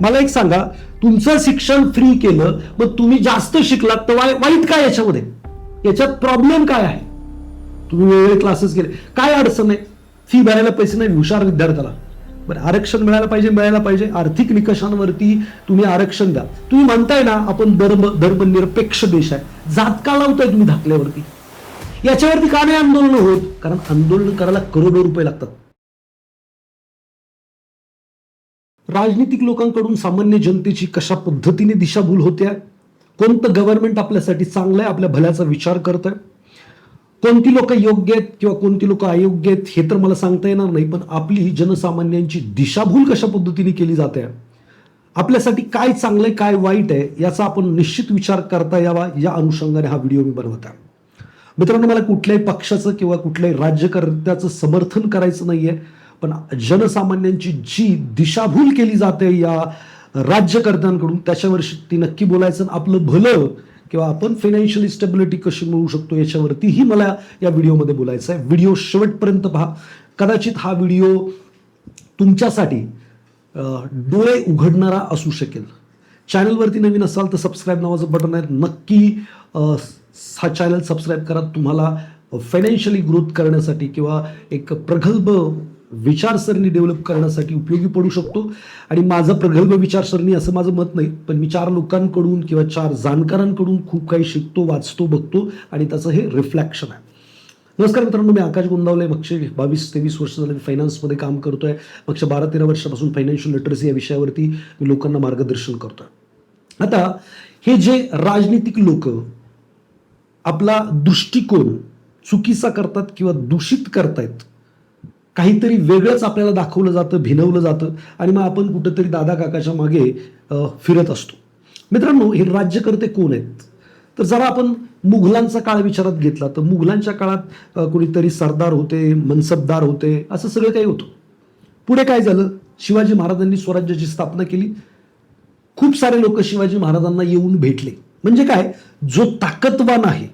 मला एक सांगा तुमचं शिक्षण फ्री केलं मग तुम्ही जास्त शिकलात तर वाई- वाईट काय याच्यामध्ये? याच्यात प्रॉब्लेम काय आहे? तुम्ही वेगवेगळे क्लासेस केले. काय अडचण आहे? फी भरायला पैसे नाही हुशार विद्यार्थ्याला. बरं आरक्षण मिळायला पाहिजे मिळायला पाहिजे. आर्थिक निकषांवरती तुम्ही आरक्षण द्या. तुम्ही म्हणताय ना आपण धर्म धर्मनिरपेक्ष देश आहे. जात का लावताय तुम्ही धाकल्यावरती. याच्यावरती का नाही आंदोलन होत? कारण आंदोलन करायला करोडो रुपये लागतात. राजनीतिक लोकांकडून सामान्य जनतेची कशा पद्धतीने दिशाभूल होते आहे कोणतं गव्हर्नमेंट आपल्यासाठी चांगलं आहे आपल्या भल्याचा विचार करत आहे कोणती लोक योग्य आहेत किंवा कोणती लोक अयोग्य आहेत हे तर मला सांगता येणार नाही पण आपली जनसामान्यांची दिशाभूल कशा पद्धतीने केली जाते आपल्यासाठी काय चांगलं आहे काय वाईट आहे याचा आपण निश्चित विचार करता यावा या अनुषंगाने हा व्हिडिओ मी बनवत आहे मित्रांनो मला कुठल्याही पक्षाचं किंवा कुठल्याही राज्यकर्त्याचं समर्थन करायचं नाही आहे पण जनसामान्यांची जी दिशाभूल केली जाते या राज्यकर्त्यांकडून त्याच्यावरशी ती नक्की बोलायचं आणि आपलं भलं किंवा आपण फायनान्शियल स्टेबिलिटी कशी मिळवू शकतो याच्यावरतीही मला या व्हिडिओमध्ये बोलायचं आहे. व्हिडिओ शेवटपर्यंत पहा. कदाचित हा व्हिडिओ तुमच्यासाठी डोळे उघडणारा असू शकेल. चॅनलवरती नवीन असाल तर सबस्क्राईब नावाचं बटन आहे. नक्की हा चॅनल सबस्क्राईब करा. तुम्हाला फायनान्शियली ग्रोथ करण्यासाठी किंवा एक प्रगल्भ विचारसरणी डेव्हलप करण्यासाठी उपयोगी पडू शकतो. आणि माझं प्रगल्भ विचारसरणी असं माझं मत नाही पण मी चार लोकांकडून किंवा चार जाणकारांकडून खूप काही शिकतो वाचतो बघतो आणि त्याचं हे रिफ्लॅक्शन आहे. नमस्कार मित्रांनो मी आकाश गोंदावले. मागचे बावीस तेवीस वर्ष झाले मी फायनान्समध्ये काम करतोय. मागच्या बारा तेरा वर्षापासून फायनान्शियल लिटरसी या विषयावरती मी लोकांना मार्गदर्शन करतोय. आता हे जे राजनीतिक लोक आपला दृष्टिकोन चुकीचा करतात किंवा दूषित करतायत काहीतरी वेगळंच आपल्याला दाखवलं जातं भिनवलं जातं आणि मग आपण कुठंतरी दादा काकाच्या मागे फिरत असतो. मित्रांनो हे राज्यकर्ते कोण आहेत? तर जरा आपण मुघलांचा काळ विचारात घेतला. तर मुघलांच्या काळात कुणीतरी सरदार होते मनसबदार होते असं सगळं काही होतं. पुढे काय झालं? शिवाजी महाराजांनी स्वराज्याची स्थापना केली. खूप सारे लोक शिवाजी महाराजांना येऊन भेटले. म्हणजे काय? जो ताकदवान आहे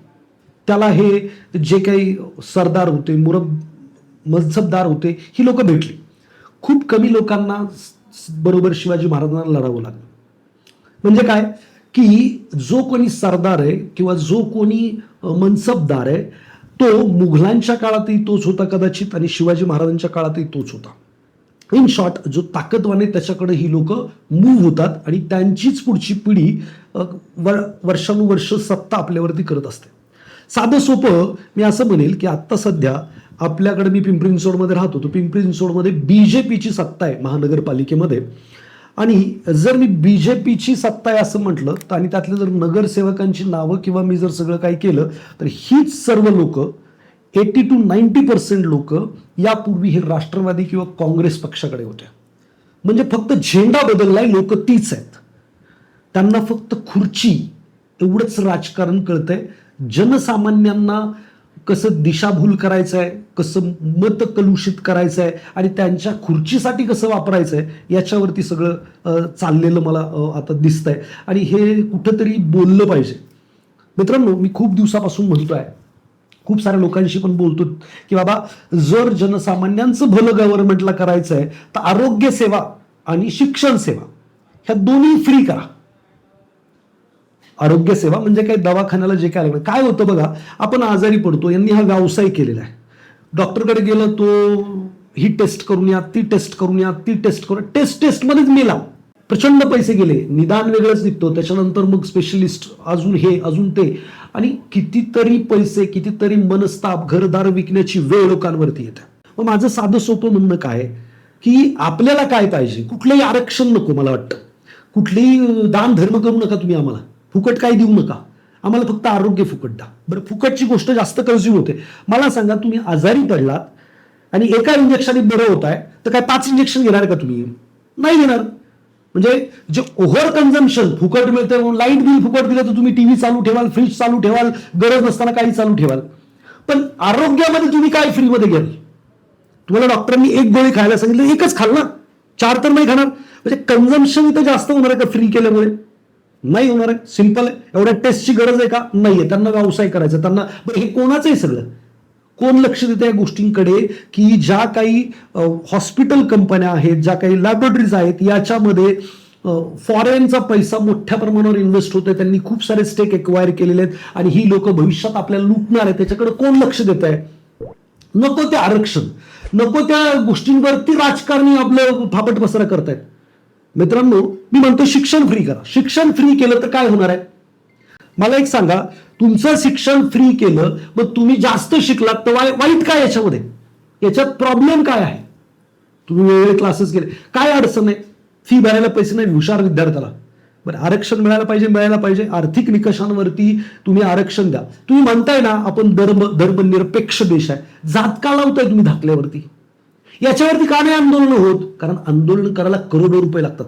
त्याला हे जे काही सरदार होते मुरब मजहबदार होते ही लोक भेटली. खूप कमी लोकांना बरोबर शिवाजी महाराजांना लढावं लागलं. म्हणजे काय? की जो कोणी सरदार आहे किंवा जो कोणी मनसबदार आहे तो मुघलांच्या काळातही तोच होता कदाचित आणि शिवाजी महाराजांच्या काळातही तोच होता. इन शॉर्ट जो ताकदवान आहे त्याच्याकडे ही लोक मूव्ह होतात आणि त्यांचीच पुढची पिढी वर वर्षानुवर्ष सत्ता आपल्यावरती करत असते. साधं सोपं मी असं म्हणेल की आत्ता सध्या आपल्याकडे मी पिंपरी चिंचवडमध्ये राहतो. तो पिंपरी चिंचवडमध्ये बी जे पीची सत्ता आहे महानगरपालिकेमध्ये. आणि जर मी बी जे पीची सत्ता आहे असं म्हटलं तर आणि त्यातल्या जर नगरसेवकांची नावं किंवा मी जर सगळं काही केलं तर हीच सर्व लोक एटी टू नाईन्टी पर्सेंट लोक यापूर्वी हे राष्ट्रवादी किंवा काँग्रेस पक्षाकडे होते म्हणजे फक्त झेंडा बदललाय लोक तीच आहेत. त्यांना फक्त खुर्ची एवढंच राजकारण कळतंय. जनसामान्यांना कसं दिशाभूल करायचं आहे कसं मत कलुषित करायचं आहे आणि त्यांच्या खुर्चीसाठी कसं वापरायचं आहे याच्यावरती सगळं चाललेलं मला आता दिसतंय. आणि हे कुठंतरी बोललं पाहिजे. मित्रांनो मी खूप दिवसापासून म्हणतो आहे खूप साऱ्या लोकांशी पण बोलतो की बाबा जर जनसामान्यांचं भलं गव्हर्नमेंटला करायचं आहे तर आरोग्य सेवा आणि शिक्षण सेवा ह्या दोन्ही फ्री करा. आरोग्य सेवा म्हणजे काय? दवाखान्याला जे काय लागलं. काय होतं बघा आपण आजारी पडतो यांनी हा व्यवसाय केलेला आहे. डॉक्टरकडे गेलं तो ही टेस्ट करून या ती टेस्ट करून या ती टेस्ट करून टेस्ट टेस्टमध्येच मेला. प्रचंड पैसे गेले. निदान वेगळंच निघतो. त्याच्यानंतर मग स्पेशलिस्ट अजून हे अजून ते. आणि कितीतरी पैसे कितीतरी मनस्ताप घरदार विकण्याची वेळ लोकांवरती येते. मग माझं साधं सोपं म्हणणं काय की आपल्याला काय पाहिजे? कुठलंही आरक्षण नको मला वाटतं. कुठलेही दान धर्म करू नका तुम्ही आम्हाला. फुकट काही देऊ नका. आम्हाला फक्त आरोग्य फुकट द्या. बरं फुकटची गोष्ट जास्त कन्झ्युम होते. मला सांगा तुम्ही आजारी पडलात आणि एका इंजेक्शनने बरं होत आहे तर काय पाच इंजेक्शन घेणार का तुम्ही? नाही घेणार. म्हणजे जे ओव्हर कन्झम्पन फुकट मिळतं म्हणून लाइट बिल फुकट दिलं तर तुम्ही टीव्ही चालू ठेवाल फ्रीज चालू ठेवाल गरज नसताना काही चालू ठेवाल. पण आरोग्यामध्ये तुम्ही काय फ्रीमध्ये घ्याल? तुम्हाला डॉक्टरांनी एक गोळी खायला सांगितलं एकच खाल ना. चार तर नाही खाणार. म्हणजे कन्झम्पशन इथं जास्त होणार आहे का फ्री केल्यामुळे? नाही होणार आहे. सिंपल आहे. एवढ्या टेस्टची गरज आहे का? नाहीये. त्यांना व्यवसाय करायचा त्यांना बरं हे कोणाचं आहे सगळं? कोण लक्ष देतं या गोष्टींकडे की ज्या काही हॉस्पिटल कंपन्या आहेत ज्या काही लॅबोरेटरीज आहेत याच्यामध्ये फॉरेनचा पैसा मोठ्या प्रमाणावर इन्व्हेस्ट होतोय. त्यांनी खूप सारे स्टेक एक्वायर केलेले आहेत आणि ही लोक भविष्यात आपल्याला लुटणार आहे त्याच्याकडे कोण लक्ष देत आहे? नको ते आरक्षण. नको त्या गोष्टींवरती राजकारणी आपलं फापट पसरा करतायत. मित्रांनो मी म्हणतो शिक्षण फ्री करा. शिक्षण फ्री केलं तर काय होणार आहे? मला एक सांगा तुमचं शिक्षण फ्री केलं मग तुम्ही जास्त शिकलात तर वाई- वाईट काय याच्यामध्ये? याच्यात प्रॉब्लेम काय आहे? तुम्ही वेगवेगळे क्लासेस केले. काय अडचण आहे? फी भरायला पैसे नाही हुशार विद्यार्थ्याला. बरं आरक्षण मिळायला पाहिजे मिळायला पाहिजे. आर्थिक निकषांवरती तुम्ही आरक्षण द्या. तुम्ही म्हणताय ना आपण धर्म धर्मनिरपेक्ष देश आहे. जात का लावताय तुम्ही धाकल्यावरती? याच्यावरती का नाही आंदोलन होत? कारण आंदोलन करायला करोडो रुपये लागतात.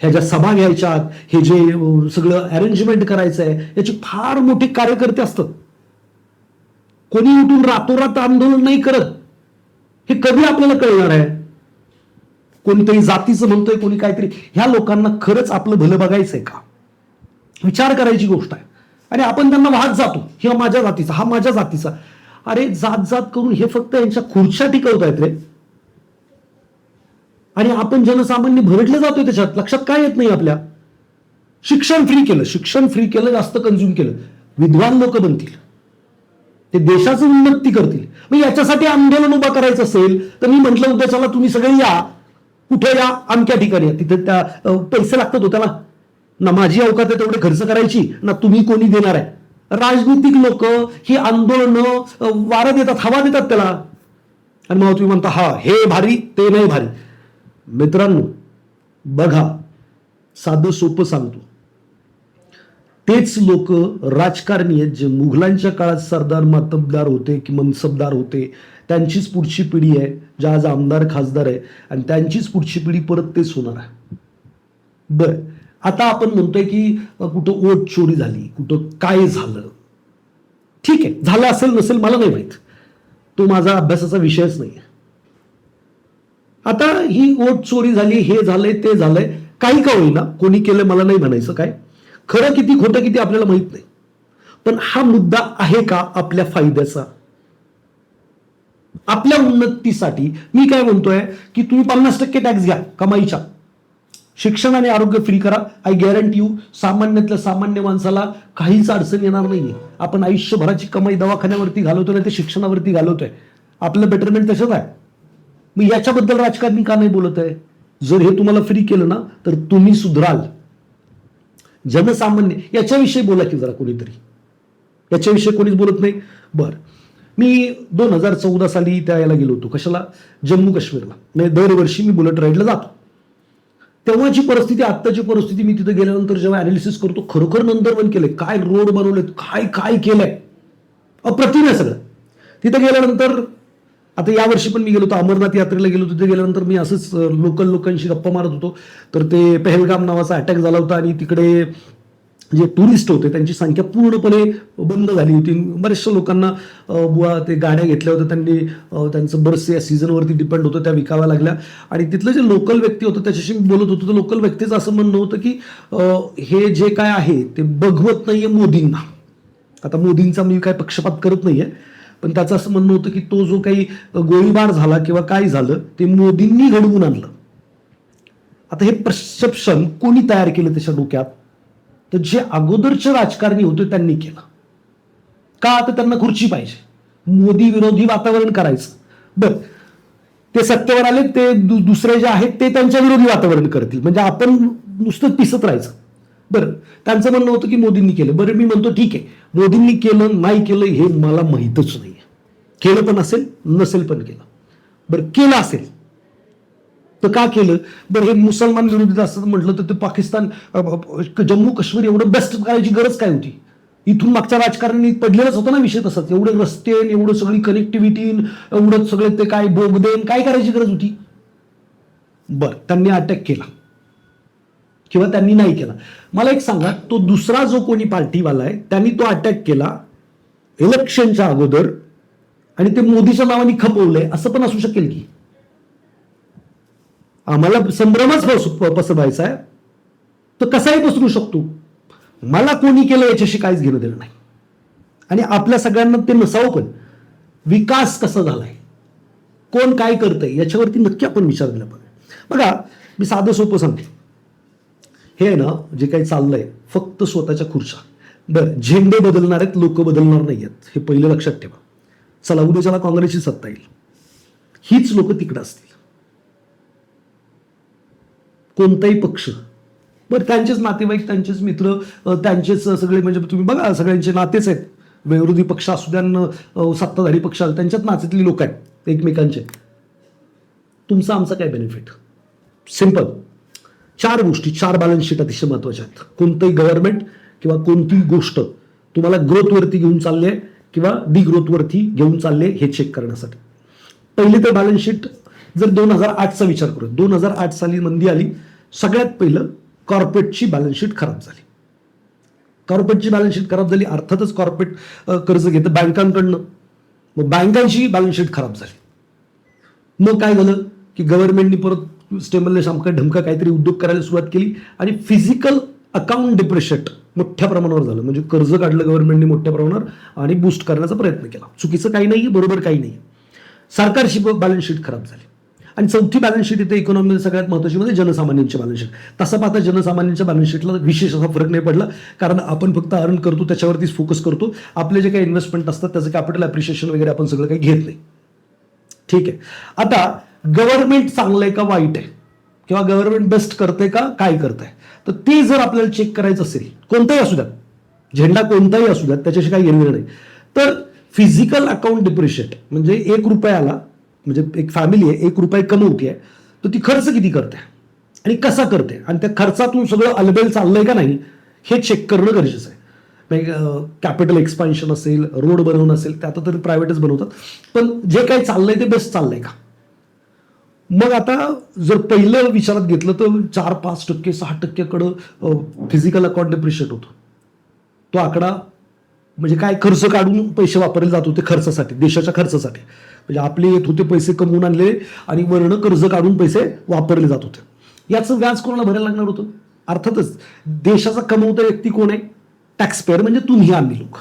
ह्या ज्या सभा घ्यायच्यात हे जे सगळं अरेंजमेंट करायचं आहे याची फार मोठे कार्यकर्ते असतात. कोणी उठून रातोरात आंदोलन नाही करत. हे कधी आपल्याला कळणार आहे? कोणीतरी जातीचं म्हणतोय कोणी काहीतरी. ह्या लोकांना खरंच आपलं भलं बघायचंय का? विचार करायची गोष्ट आहे. आणि आपण त्यांना वाहत जातो. हा माझ्या जातीचा हा माझ्या जातीचा. अरे जात जात करून हे फक्त यांच्या खुर्च्या टिकवत आहेत रे. आणि आपण जनसामान्य भरडले जातोय त्याच्यात. लक्षात काय येत नाही आपल्या? शिक्षण फ्री केलं. शिक्षण फ्री केलं जास्त कन्झ्युम केलं. विद्वान लोक बनतील. ते देशाचं उन्नती करतील. मग याच्यासाठी आंदोलन उभा करायचं असेल तर मी म्हटलं होतं चला तुम्ही सगळे या. कुठे या? अमक्या ठिकाणी या. तिथे त्या पैसे लागतात हो त्याला. ना माझी अवकात आहे तेवढे खर्च करायची ना तुम्ही कोणी देणार आहे. राजनीतिक लोक ही आंदोलनं वारा देतात हवा देतात त्याला. आणि मग तुम्ही म्हणता हा हे भारी ते नाही भारी. मित्रांनो बघा साधं सोपं सांगतो. तेच लोक राजकारणी आहेत जे मुघलांच्या काळात सरदार मातबदार होते की मनसबदार होते. त्यांचीच पुढची पिढी आहे ज्या आज आमदार खासदार आहे. आणि त्यांचीच पुढची पिढी परत तेच होणार आहे. बर. आता आपण म्हणतोय की कुठं ओट चोरी झाली कुठं काय झालं? ठीक आहे झालं असेल नसेल मला नाही माहीत. तो माझा अभ्यासाचा विषयच नाही. आता ही ओट चोरी झाली हे झालंय ते झालंय काही का होईना कोणी केलं मला नाही म्हणायचं काय. खरं किती खोटं किती आपल्याला माहीत नाही. पण हा मुद्दा आहे का आपल्या फायद्याचा? आपल्या उन्नतीसाठी मी काय म्हणतोय की तुम्ही पन्नास टक्के टॅक्स घ्या कमाईच्या. शिक्षण आणि आरोग्य फ्री करा. आय गॅरंटी यू सामान्यातल्या सामान्य माणसाला काहीच अडचण येणार नाहीये. आपण आयुष्यभराची कमाई दवाखान्यावरती घालवतो नाही ते शिक्षणावरती घालवतोय. आपलं बेटरमेंट तसंच आहे. मग याच्याबद्दल राजकारणी का नाही बोलत आहे? जर हे तुम्हाला फ्री केलं ना तर तुम्ही सुधराल. जनसामान्य याच्याविषयी बोला की जरा कोणीतरी. याच्याविषयी कोणीच बोलत नाही. बर. मी दोन हजार चौदा साली त्या याला गेलो होतो. कशाला? जम्मू काश्मीरला. म्हणजे दरवर्षी मी बुलेट राईडला जातो. तेव्हाची परिस्थिती आत्ताची परिस्थिती मी तिथे गेल्यानंतर जेव्हा अनालिसिस करतो खरोखर नंदरवन केलंय. काय रोड बनवलेत काय काय केलंय? अप्रतिम आहे सगळं. तिथे गेल्यानंतर आता यावर्षी पण मी गेलो होतो अमरनाथ यात्रेला गेलो तिथे गेल्यानंतर मी असंच लोकल लोकांशी गप्पा मारत होतो. तर ते पहलगाम नावाचा अटॅक झाला होता आणि तिकडे जे टुरिस्ट होते त्यांची संख्या पूर्णपणे बंद झाली होती. बऱ्याचशा लोकांना बुवा ते गाड्या घेतल्या होत्या त्यांनी त्यांचं बरंच या सीझनवरती डिपेंड होतं त्या विकाव्या लागल्या. आणि तिथलं जे लोकल व्यक्ती होतं त्याच्याशी मी बोलत होतो तर लोकल व्यक्तीचं असं म्हणणं होतं की हे जे काय आहे ते बघवत नाहीये मोदींना. आता मोदींचा मी काय पक्षपात करत नाही आहे पण त्याचं असं म्हणणं होतं की तो जो काही गोळीबार झाला किंवा काय झालं ते मोदींनी घडवून आणलं. आता हे परसेप्शन कोणी तयार केलं त्याच्या डोक्यात? तर जे अगोदरचे राजकारणी होते त्यांनी केलं. का आता त्यांना खुर्ची पाहिजे. मोदी विरोधी वातावरण करायचं. बर. ते सत्तेवर आले ते दु- दुसरे जे आहेत ते त्यांच्या विरोधी वातावरण करतील. म्हणजे आपण नुसतं पिसत राहायचं. बरं. त्यांचं म्हणणं होतं की मोदींनी केलं. बरं मी म्हणतो ठीक आहे. मोदींनी केलं नाही केलं हे मला माहीतच नाही केलं पण असेल नसेल पण केलं. बरं केलं असेल. तर का केलं? बरं हे मुसलमान विरोधी असं म्हटलं तर ते पाकिस्तान जम्मू काश्मीर एवढं बेस्ट करायची गरज काय होती? इथून मागच्या राजकारणी पडलेलाच होता ना विषय तसाच. एवढे रस्ते एवढं सगळी कनेक्टिव्हिटी एवढं सगळे ते काय बोगदेन काय करायची गरज होती? बर त्यांनी अटॅक केला. किंवा त्यांनी नाही केला. मला एक सांगा तो दुसरा जो कोणी पार्टीवाला आहे त्यांनी तो अटॅक केला इलेक्शनच्या अगोदर आणि ते मोदीच्या नावाने खपवलंय असं पण असू शकेल की? आम्हाला संभ्रमच पस- पसरवायचा आहे तर कसाही पसरू शकतो. मला कोणी केलं याच्याशी काहीच घेणं देणं नाही. आणि आपल्या सगळ्यांना ते नसावं पण. विकास कसा झालाय? कोण काय करतंय? याच्यावरती नक्की आपण विचार केला पाहिजे. बघा मी साधं सोपं सांगते. हे आहे ना जे काही चाललंय फक्त स्वतःच्या खुर्च्या. बरं झेंडे बदलणार आहेत लोक बदलणार नाही आहेत हे पहिलं लक्षात ठेवा. चला उद्याच्याला काँग्रेसची सत्ता येईल. हीच लोक तिकडं असतील. कोणताही पक्ष. बरं त्यांचेच नातेवाईक त्यांचेच मित्र त्यांचेच सगळे म्हणजे तुम्ही बघा सगळ्यांचे नातेच आहेत. विरोधी पक्ष असू द्या न, सत्ताधारी पक्ष असू त्यांच्यात नात्यातली लोक आहेत एकमेकांचे. तुमचा आमचा काय बेनिफिट सिंपल चार गोष्टी चार बॅलन्स शीट अतिशय महत्त्वाच्या आहेत. कोणतंही गव्हर्नमेंट किंवा कोणतीही गोष्ट तुम्हाला ग्रोथवरती घेऊन चालली आहे किंवा डिग्रोथवरती घेऊन चालले हे चेक करण्यासाठी. पहिले तर बॅलन्स शीट जर दोन हजार आठचा विचार करू दोन हजार आठ साली मंदी आली सगळ्यात पहिलं कॉर्पोरेटची बॅलन्सशीट खराब झाली. कॉर्पोरेटची बॅलन्सशीट खराब झाली अर्थातच कॉर्पोरेट कर्ज घेतं बँकांकडनं. मग बँकांची बॅलन्सशीट खराब झाली. मग काय झालं की गव्हर्नमेंटनी परत स्टेबल शामका ढमका काहीतरी उद्योग करायला सुरुवात केली आणि फिजिकल अकाउंट डिप्रेशट मोठ्या प्रमाणावर झालं. म्हणजे कर्ज काढलं गव्हर्नमेंटने मोठ्या प्रमाणावर आणि बूस्ट करण्याचा प्रयत्न केला. चुकीचं काही नाही बरोबर काही नाही सरकारची बॅलन्सशीट खराब झाली. आणि चौथी बॅलन्स शीट इथे इकॉनॉमी सगळ्यात महत्वाची म्हणजे जनसामान्यांची बॅलन्स शीट तसं पाहता जनसामान्यांच्या बॅलन्स शीटला विशेष असा फरक नाही पडला कारण आपण फक्त अर्न करतो त्याच्यावरतीच फोकस करतो. आपले जे काही इन्व्हेस्टमेंट असतात त्याचं कॅपिटल अप्रिशिएशन वगैरे आपण सगळं काही घेत नाही. ठीक आहे. आता गव्हर्नमेंट चांगलं आहे का वाईट आहे? किंवा गव्हर्नमेंट बेस्ट करते का? काय करते तर ते जर आपल्याला चेक करायचं असेल कोणताही असू द्यात झेंडा कोणताही असू द्यात त्याच्याशी काही घेणं नाही. तर फिजिकल अकाउंट डिप्रिशिएट म्हणजे एक रुपयाला म्हणजे एक फॅमिली आहे एक रुपये कमवते तर ती खर्च किती करते? आणि कसा करते? आणि त्या खर्चातून सगळं अलबेल चाललंय का नाही हे चेक करणं गरजेचं आहे. म्हणजे, कॅपिटल एक्सपान्शन असेल रोड बनवणं असेल ते आता तर प्रायव्हेटच बनवतात. पण जे काही चाललंय ते बेस्ट चाललंय का? मग आता जर पहिलं विचारात घेतलं तर चार पाच टक्के सहा टक्क्याकडं फिजिकल अकाउंट डिप्रिशिएट होतो. तो आकडा म्हणजे काय खर्च काढून पैसे वापरले जात होते खर्चासाठी देशाच्या खर्चासाठी. म्हणजे आपले येत होते पैसे कमवून आणले आणि वर्ण कर्ज काढून पैसे वापरले जात होते. याचं व्याज कोणाला भरायला लागणार होतं? अर्थातच देशाचा कमवता व्यक्ती कोण आहे? टॅक्स पेअर म्हणजे तुम्ही आम्ही लोक.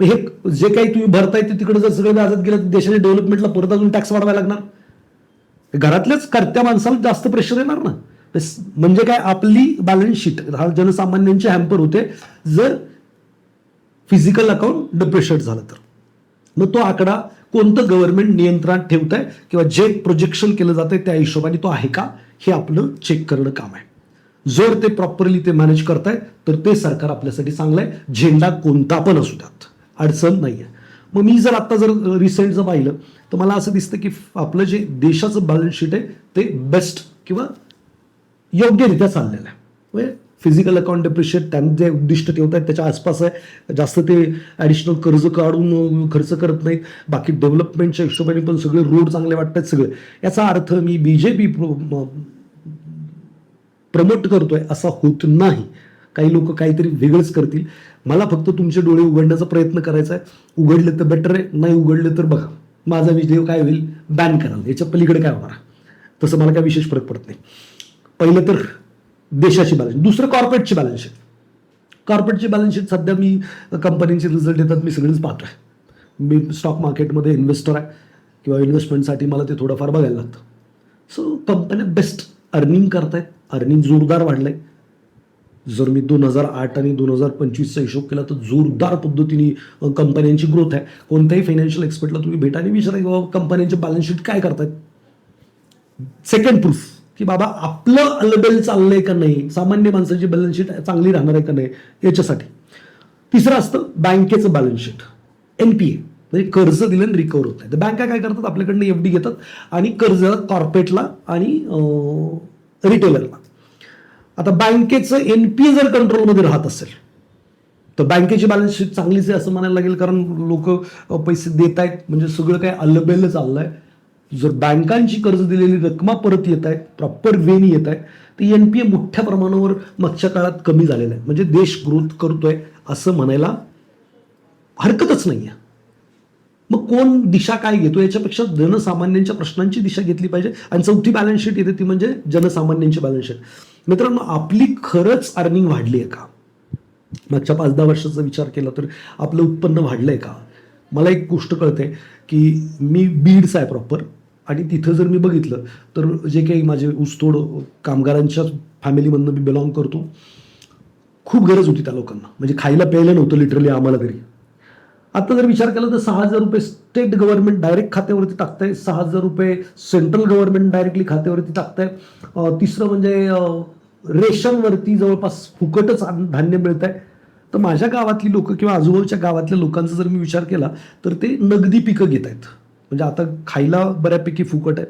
हे जे काही तुम्ही भरताय ते तिकडे जर सगळे व्याजात गेलं तर देशाच्या डेव्हलपमेंटला परत अजून टॅक्स वाढवायला लागणार? घरातल्याच करत्या माणसाला जास्त प्रेशर येणार ना? म्हणजे काय आपली बॅलन्स शीट हा जनसामान्यांचे हॅम्पर होते. जर फिजिकल अकाउंट डिप्रेशर झालं तर मग तो आकडा कोणतं गव्हर्नमेंट नियंत्रणात ठेवत आहे किंवा जे प्रोजेक्शन केलं जातंय त्या हिशोबाने तो आहे का हे आपलं चेक करणं काम आहे. जर ते प्रॉपरली ते मॅनेज करताय तर ते सरकार आपल्यासाठी चांगलं आहे. झेंडा कोणता पण असू द्यात. अडचण नाही आहे मग मी जर आता जर रिसेंट जर पाहिलं तर मला असं दिसतं की आपलं जे देशाचं बॅलन्स शीट आहे ते बेस्ट किंवा योग्यरित्या चाललेलं आहे. म्हणजे फिजिकल अकाउंट डेप्रिशिएट त्यांनी जे उद्दिष्ट ठेवत आहेत त्याच्या आसपास आहे. जास्त ते ॲडिशनल कर्ज काढून खर्च करत नाहीत. बाकी डेव्हलपमेंटच्या हिशोबाने पण सगळे रोड चांगले वाटतात सगळे. याचा अर्थ मी बी जे पी प्रमोट करतोय असा होत नाही. काही लोक काहीतरी वेगळंच करतील. मला फक्त तुमचे डोळे उघडण्याचा प्रयत्न करायचा आहे. उघडले तर बेटर आहे नाही उघडले तर बघा. माझा विजय काय होईल? बॅन कराल. याच्या पलीकडे काय होणार? तसं मला काय विशेष फरक पडत नाही. पहिलं तर देशाची बॅलन्स दुसरं कॉर्पोरेटची बॅलन्स शीट कॉर्पोरेटची बॅलन्स शीट सध्या मी कंपनीचे रिझल्ट येतात मी सगळेच पाहतोय. मी स्टॉक मार्केटमध्ये इन्व्हेस्टर आहे किंवा इन्व्हेस्टमेंटसाठी मला ते थोडंफार बघायला लागतं. सो कंपन्या बेस्ट अर्निंग करतायत अर्निंग जोरदार वाढलंय. जर मी दोन हजार आठ आणि दोन हजार पंचवीसचा हिशोब केला तर जोरदार पद्धतीने कंपन्यांची ग्रोथ आहे. कोणत्याही फायनान्शियल एक्सपर्टला तुम्ही भेटा आणि विचारा की बाबा कंपन्यांचे बॅलन्स शीट काय करतायत. सेकंड प्रूफ की बाबा आपलं अलबेल चाललंय का नाही? सामान्य माणसाची बॅलन्स शीट चांगली राहणार आहे का नाही? याच्यासाठी. तिसरं असतं बँकेचं balance sheet N P A म्हणजे कर्ज दिलं आणि रिकवर होत आहे. तर बँका काय करतात? आपल्याकडनं एफ डी घेतात आणि कर्ज कॉर्पोरेटला आणि रिटेलरला आता बँकेचं एन पी ए जर कंट्रोलमध्ये राहत असेल तर बँकेची बॅलन्स शीट चांगलीच आहे असं म्हणायला लागेल कारण लोक पैसे देत आहेत म्हणजे सगळं काय अलबेल चाललं आहे जर बँकांची कर्ज दिलेली रकमा परत येत आहेत प्रॉपर वेनी येत आहेत तर एन पी ए मोठ्या प्रमाणावर मागच्या काळात कमी झालेलं आहे. म्हणजे देश ग्रोथ करतोय असं म्हणायला हरकतच नाही आहे मग कोण दिशा काय घेतो याच्यापेक्षा जनसामान्यांच्या प्रश्नांची दिशा घेतली पाहिजे. आणि चौथी बॅलन्स शीट येते ती म्हणजे जनसामान्यांची बॅलन्स शीट मित्रांनो आपली खरंच अर्निंग वाढली आहे का? मागच्या पाच दहा वर्षाचा विचार केला तर आपलं उत्पन्न वाढलंय का? मला एक गोष्ट कळते की मी बीडचा आहे प्रॉपर आणि तिथं जर मी बघितलं तर जे काही माझे ऊसतोड कामगारांच्याच फॅमिलीमधनं मी बिलॉंग करतो खूप गरज होती त्या लोकांना. म्हणजे खायला प्यायला नव्हतं लिटरली आम्हाला तरी. आता जर विचार केला तर सहा हजार रुपये स्टेट गव्हर्नमेंट डायरेक्ट खात्यावरती टाकताय सहा हजार रुपये सेंट्रल गव्हर्नमेंट डायरेक्टली खात्यावरती टाकताय. तिसरं म्हणजे रेशनवरती जवळपास फुकटच धान्य मिळत आहे तर माझ्या गावातली लोक किंवा आजूबाजूच्या गावातल्या लोकांचा जर मी विचार केला तर ते नगदी पिकं घेत आहेत म्हणजे आता खायला बऱ्यापैकी फुकट आहे.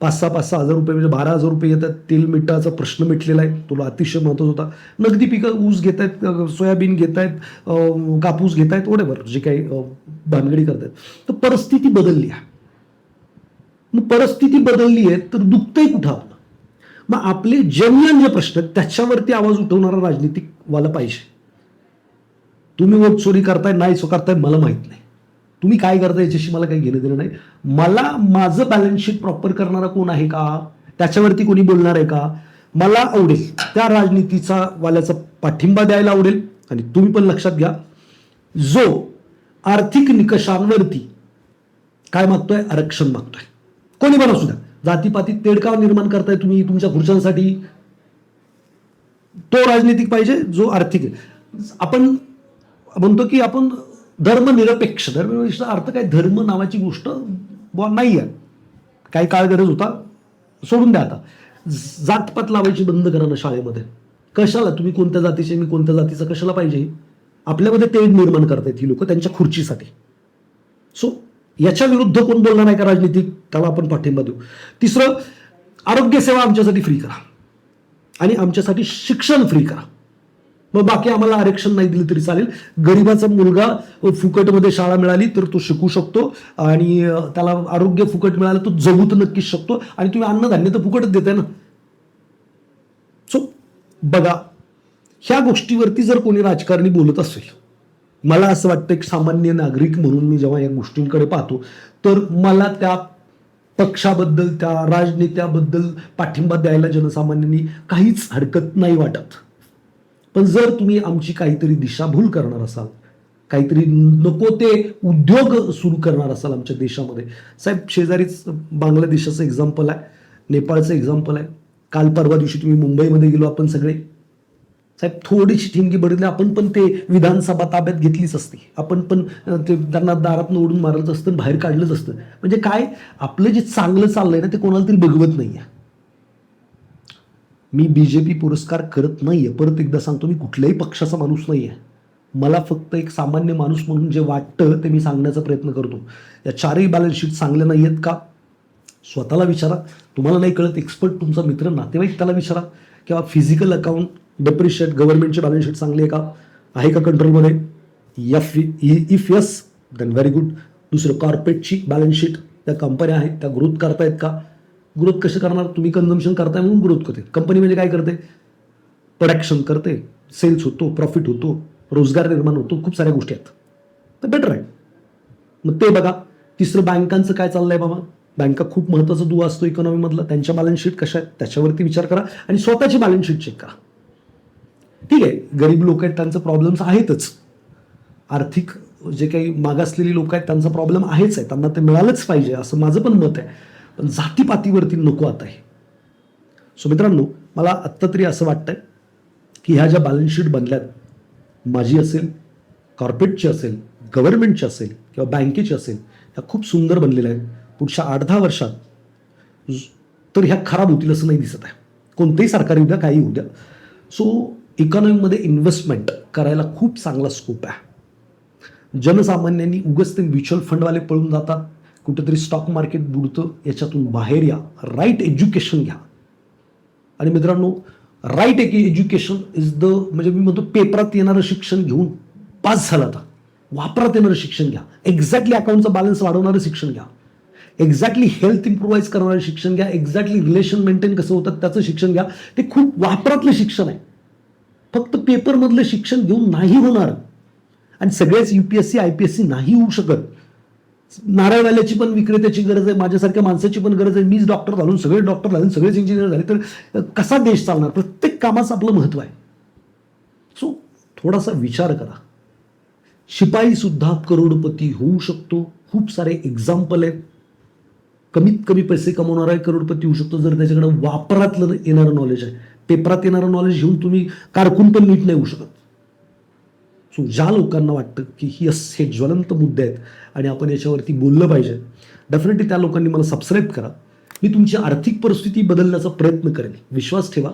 पाच सहा पाच सहा हजार रुपये म्हणजे बारा हजार रुपये येतात. तेल मिठाचा प्रश्न मिटलेला आहे. तुला अतिशय महत्त्वाचा होता. नगदी पिकं ऊस घेत आहेत सोयाबीन घेत आहेत कापूस घेत आहेत वडेवर जे काही भानगडी करतायत. तर परिस्थिती बदलली आहे. मग परिस्थिती बदलली आहे तर दुखतंही कुठं आपलं मग आपले जेन्युअन जे प्रश्न आहेत त्याच्यावरती आवाज उठवणारा राजनीतिक वाला पाहिजे. तुम्ही वोट चोरी करताय नाही सो करताय मला माहीत नाही. तुम्ही काय करता याच्याशी मला काही घेणं देणं नाही. मला माझं बॅलन्स शीट प्रॉपर करणारा कोण आहे का? त्याच्यावरती कोणी बोलणार आहे का? मला आवडेल. त्या राजनीतीचा वाल्याचा पाठिंबा द्यायला आवडेल. आणि तुम्ही पण लक्षात घ्या. जो आर्थिक निकषांवरती काय मागतोय? आरक्षण मागतोय. कोणी पण असू द्या. जातीपाती तेडकाव निर्माण करताय तुम्ही तुमच्या खुर्च्यांसाठी. तो राजनीतिक पाहिजे जो आर्थिक आहे. आपण म्हणतो की आपण धर्मनिरपेक्ष. धर्मनिरपेक्षचा अर्थ काय? धर्म नावाची गोष्ट बुवा नाही आहे काही काळ गरज होता सोडून द्या आता. जातपात लावायची बंद करा ना शाळेमध्ये. कशाला? तुम्ही कोणत्या जातीचे मी कोणत्या जातीचा कशाला पाहिजे? आपल्यामध्ये ते निर्माण करतायत ही लोक त्यांच्या खुर्चीसाठी. सो याच्या विरुद्ध कोण बोलणार नाही का राजनीतिक? त्याला आपण पाठिंबा देऊ. तिसरं आरोग्यसेवा आमच्यासाठी फ्री करा. आणि आमच्यासाठी शिक्षण फ्री करा. मग बाकी आम्हाला आरक्षण नाही दिलं तरी चालेल. गरीबाचा मुलगा फुकटमध्ये शाळा मिळाली तर तो शिकू शकतो आणि त्याला आरोग्य फुकट मिळालं तो जगू तर नक्कीच शकतो. आणि तुम्ही अन्नधान्य तर फुकटच देताय ना. सो बघा ह्या गोष्टीवरती जर कोणी राजकारणी बोलत असेल मला असं वाटतं एक सामान्य नागरिक म्हणून मी जेव्हा या गोष्टींकडे पाहतो तर मला त्या पक्षाबद्दल त्या राजनेत्याबद्दल पाठिंबा द्यायला जनसामान्यांनी काहीच हरकत नाही वाटत. पण जर तुम्ही आमची काहीतरी दिशाभूल करणार असाल काहीतरी नको ते उद्योग सुरू करणार असाल आमच्या देशामध्ये. साहेब शेजारीच बांगलादेशाचं एक्झाम्पल आहे नेपाळचं एक्झाम्पल आहे. काल परवा दिवशी तुम्ही मुंबईमध्ये गेलो आपण सगळे. साहेब थोडीशी ठिणगी बदलली आपण पण ते विधानसभा ताब्यात घेतलीच असती. आपण पण ते त्यांना दारात ओढून मारलंच असतं बाहेर काढलंच असतं. म्हणजे काय आपलं जे चांगलं चाललंय ना ते कोणाला तरी बघवत आहे मी बी जे पी पुरस्कार करत नाही आहे परत एकदा सांगतो मी कुठल्याही पक्षाचा माणूस नाही आहे मला फक्त एक सामान्य माणूस म्हणून जे वाटतं ते मी सांगण्याचा प्रयत्न करतो. या चारही बॅलन्स शीट नाही आहेत का? स्वतःला विचारा. तुम्हाला नाही कळत एक्सपर्ट तुमचा मित्र नातेवाईक त्याला विचारा. किंवा फिजिकल अकाउंट डेप्रिशिएट गव्हर्नमेंटचे बॅलन्स शीट चांगली आहे का? आहे का कंट्रोलमध्ये if if yes then very good दुसरं कॉर्पोरेटची बॅलन्स शीट त्या कंपन्या आहेत त्या ग्रोथ करतायत का? ग्रोथ कसं करणार? तुम्ही कन्झम्पशन करताय म्हणून ग्रोथ करते. कंपनी म्हणजे काय करते? प्रोडक्शन करते. सेल्स होतो प्रॉफिट होतो रोजगार निर्माण होतो खूप साऱ्या गोष्टी आहेत. तर बेटर आहे. मग ते बघा. तिसरं बँकांचं काय चाललंय बाबा? बँका खूप महत्त्वाचा दुवा असतो इकॉनॉमीमधला त्यांच्या बॅलन्स शीट कशा आहेत? त्याच्यावरती विचार करा आणि स्वतःची बॅलन्स शीट चेक करा. ठीक आहे. गरीब लोक आहेत त्यांचं प्रॉब्लेम्स आहेतच. आर्थिक जे काही मागासलेली लोक आहेत त्यांचा प्रॉब्लेम आहेच आहे. त्यांना ते मिळालंच पाहिजे. असं माझं पण मत आहे. पण जातीपातीवरती नको आता आहे सो मित्रांनो मला आत्ता तरी असं वाटतंय की ह्या ज्या बॅलन्स शीट बनल्यात माझी असेल कॉर्पोरेटची असेल गव्हर्नमेंटची असेल किंवा बँकेची असेल ह्या खूप सुंदर बनलेल्या आहेत. पुढच्या आठ दहा वर्षात तर ह्या खराब होतील असं नाही दिसत आहे. कोणतेही सरकार येऊ द्या काही होऊ द्या. सो इकॉनॉमीमध्ये इन्व्हेस्टमेंट करायला खूप चांगला स्कोप आहे. जनसामान्यांनी उगच ते म्युच्युअल फंडवाले पळून जातात. कुठेतरी स्टॉक मार्केट बुडतं याच्यातून बाहेर या. राईट एज्युकेशन घ्या. आणि मित्रांनो राईट एक एज्युकेशन इज द म्हणजे मी म्हणतो पेपरात येणारं शिक्षण घेऊन पास झाला आता. वापरात येणारं शिक्षण घ्या. एक्झॅक्टली अकाउंटचा बॅलन्स वाढवणारं शिक्षण घ्या. एक्झॅक्टली हेल्थ इम्प्रुवाईज करणारं शिक्षण घ्या. एक्झॅक्टली रिलेशन मेंटेन कसं होतं त्याचं शिक्षण घ्या. ते खूप वापरातलं शिक्षण आहे. फक्त पेपरमधलं शिक्षण घेऊन नाही होणार. आणि सगळेच UPSC I P S C नाही होऊ शकत. नारळवाल्याची पण विक्रेत्याची गरज आहे माझ्यासारख्या माणसाची पण गरज आहे. मीच डॉक्टर घालून सगळे डॉक्टर झाले सगळेच इंजिनियर झाले तर कसा देश चालणार? प्रत्येक कामाचं आपलं महत्त्व आहे. सो थोडासा विचार करा. शिपाई सुद्धा करोडपती होऊ शकतो. खूप सारे एक्झाम्पल आहेत. कमीत कमी पैसे कमवणारा करोडपती होऊ शकतो जर त्याच्याकडे वापरातलं येणारं नॉलेज आहे. पेपरात येणारं नॉलेज घेऊन तुम्ही कारकून पण नीट नाही होऊ शकत. सो ज्या लोकांना वाटतं की ही अस हे ज्वलंत मुद्दे आहेत आणि आपण याच्यावरती बोललं पाहिजे डेफिनेटली त्या लोकांनी मला सबस्क्राईब करा. मी तुमची आर्थिक परिस्थिती बदलण्याचा प्रयत्न करेन. विश्वास ठेवा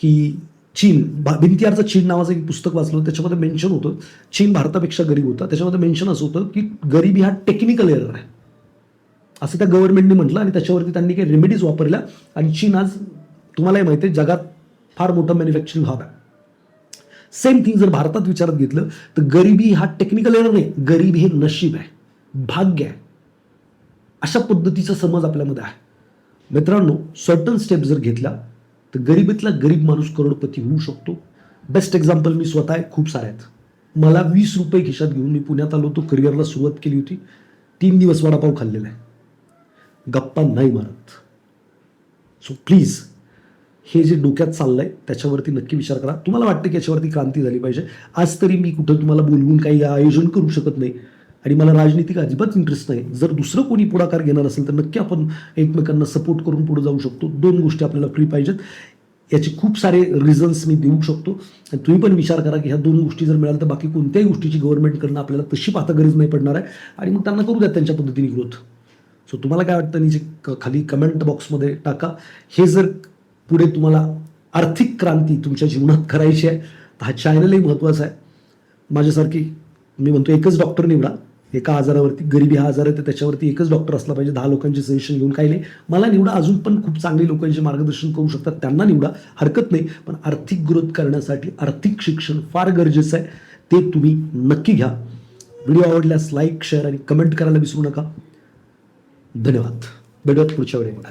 की चीन भा- भिंतियारचं चीन नावाचं एक पुस्तक वाचलं त्याच्यामध्ये मेन्शन होतं चीन भारतापेक्षा गरीब होता. त्याच्यामध्ये मेन्शन असं होतं की गरिबी हा टेक्निकल एरर आहे. असं त्या गव्हर्नमेंटने म्हटलं आणि त्याच्यावरती त्यांनी काही रेमेडीज वापरल्या आणि चीन आज तुम्हालाही माहिती आहे जगात फार मोठं मॅन्युफॅक्चरिंग हब आहे. सेम थिंग जर भारतात विचारात घेतलं तर गरिबी हा टेक्निकल एरर नाही. गरिबी हे नशीब आहे. भाग्य आहे. अशा पद्धतीचा समज आपल्यामध्ये आहे. मित्रांनो सर्टन स्टेप जर घेतला तर गरिबीतला गरीब माणूस करोडपती होऊ शकतो. बेस्ट एक्झाम्पल मी स्वतः आहे खूप सारे आहेत. मला वीस रुपये खिशात घेऊन मी पुण्यात आलो होतो करिअरला सुरुवात केली होती. तीन दिवस वडापाव खाल्लेला आहे. गप्पा नाही मारत. सो प्लीज हे जे डोक्यात चाललंय त्याच्यावरती नक्की विचार करा. तुम्हाला वाटतं की याच्यावरती क्रांती झाली पाहिजे. आज तरी मी कुठं तुम्हाला बोलवून काही आयोजन करू शकत नाही. आणि मला राजनीतिक अजिबात इंटरेस्ट नाही. जर दुसरं कोणी पुढाकार घेणार असेल तर नक्की आपण एकमेकांना सपोर्ट करून पुढे जाऊ शकतो. दोन गोष्टी आपल्याला फ्री पाहिजेत. याचे खूप सारे रिझन्स मी देऊ शकतो. आणि तुम्ही पण विचार करा की ह्या दोन गोष्टी जर मिळाल्या तर बाकी कोणत्याही गोष्टीची गव्हर्नमेंटकडनं आपल्याला तशी पाहता गरज नाही पडणार आहे. आणि मग त्यांना करू द्या त्यांच्या पद्धतीने ग्रोथ सो तुम्हाला काय वाटतं? जे क- खाली कमेंट बॉक्समध्ये टाका. हे जर पुढे तुम्हाला आर्थिक क्रांती तुमच्या जीवनात करायची आहे. तर हा चॅनलही महत्त्वाचा आहे. माझ्यासारखी मी म्हणतो एकच डॉक्टर निवडा. एका आजारावरती गरिबी हा आजार आहे तर त्याच्यावरती एकच डॉक्टर असला पाहिजे. दहा लोकांचे सजेशन घेऊन काही नाही. मला निवडा. अजून पण खूप चांगले लोकांचे मार्गदर्शन करू शकतात. त्यांना निवडा. हरकत नाही. पण आर्थिक ग्रोथ करण्यासाठी आर्थिक शिक्षण फार गरजेचं आहे. ते तुम्ही नक्की घ्या. व्हिडिओ आवडल्यास लाईक शेअर आणि कमेंट करायला विसरू नका. धन्यवाद. भेटूयात पुढच्या वेळेला